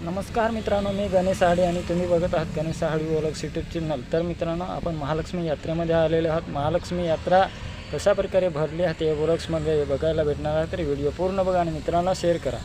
नमस्कार मित्रांनो मी गणेश आहाडे आणि तुम्ही बघत आहात गणेश साहडी ओळख यूट्यूब चॅनल तर मित्रांनो आपण महालक्ष्मी यात्रेमध्ये आलेले आहात. महालक्ष्मी यात्रा कशा प्रकारे भरली आहे ते ओळखमध्ये बघायला भेटणार आहे तर व्हिडिओ पूर्ण बघा आणि मित्रांना शेअर करा.